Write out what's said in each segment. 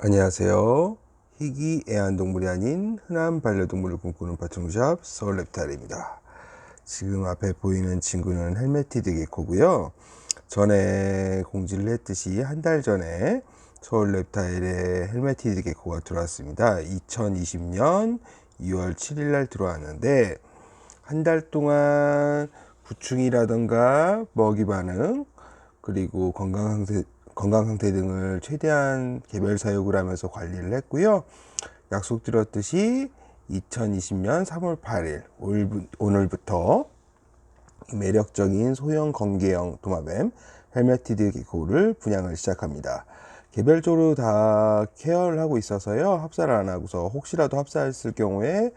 안녕하세요. 희귀 애완동물이 아닌 흔한 반려동물을 꿈꾸는 파충샵 서울랩탈입니다. 지금 앞에 보이는 친구는 헬메티드 게코고요. 전에 공지를 했듯이 한 달 전에 서울랩타일에 헬메티드 게코가 들어왔습니다. 2020년 2월 7일 날 들어왔는데 한 달 동안 구충이라던가 먹이 반응 그리고 건강 상태, 건강 상태 등을 최대한 개별 사육을 하면서 관리를 했고요. 약속드렸듯이 2020년 3월 8일 오늘부터 매력적인 소형 건개형 도마뱀 헬메티드 게코를 분양을 시작합니다. 개별적으로 다 케어를 하고 있어서요. 합사를 안 하고서 혹시라도 합사했을 경우에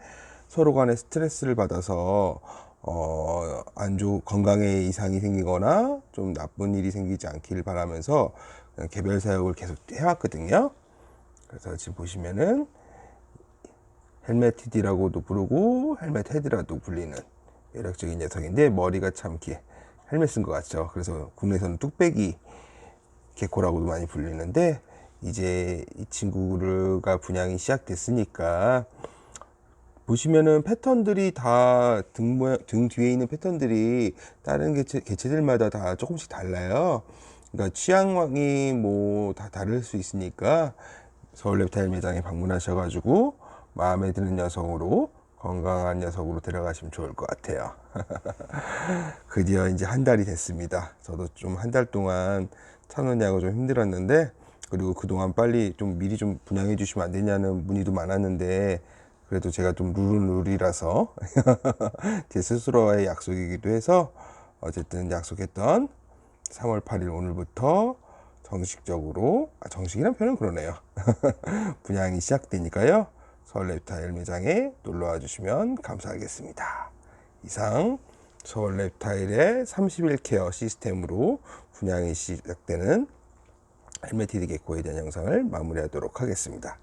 서로 간에 스트레스를 받아서 어, 안 좋, 건강에 이상이 생기거나 좀 나쁜 일이 생기지 않기를 바라면서 개별 사육을 계속 해왔거든요. 그래서 지금 보시면은 헬멧티디라고도 부르고 헬멧 헤드라도 불리는 매력적인 녀석인데 머리가 참 이렇게 헬멧 쓴 것 같죠. 그래서 국내에서는 뚝배기 개코라고도 많이 불리는데 이제 이 친구가 분양이 시작됐으니까 보시면은 패턴들이 다 등 모양, 등 뒤에 있는 패턴들이 다른 개체, 개체들마다 다 조금씩 달라요. 그러니까 취향이 뭐 다 다를 수 있으니까 서울 랩타일 매장에 방문하셔가지고 마음에 드는 녀석으로 건강한 녀석으로 데려가시면 좋을 것 같아요. 드디어 이제 한 달이 됐습니다. 저도 좀 한 달 동안 찾느냐고 좀 힘들었는데 그리고 그동안 빨리 좀 미리 좀 분양해 주시면 안 되냐는 문의도 많았는데 그래도 제가 좀 룰은 룰이라서 제 스스로와의 약속이기도 해서 어쨌든 약속했던 3월 8일 오늘부터 정식적으로 아, 정식이란 표현은 그러네요. 분양이 시작되니까요. 서울 랩타일 매장에 놀러와 주시면 감사하겠습니다. 이상 서울 랩타일의 30일 케어 시스템으로 분양이 시작되는 헬메티드 개코에 대한 영상을 마무리하도록 하겠습니다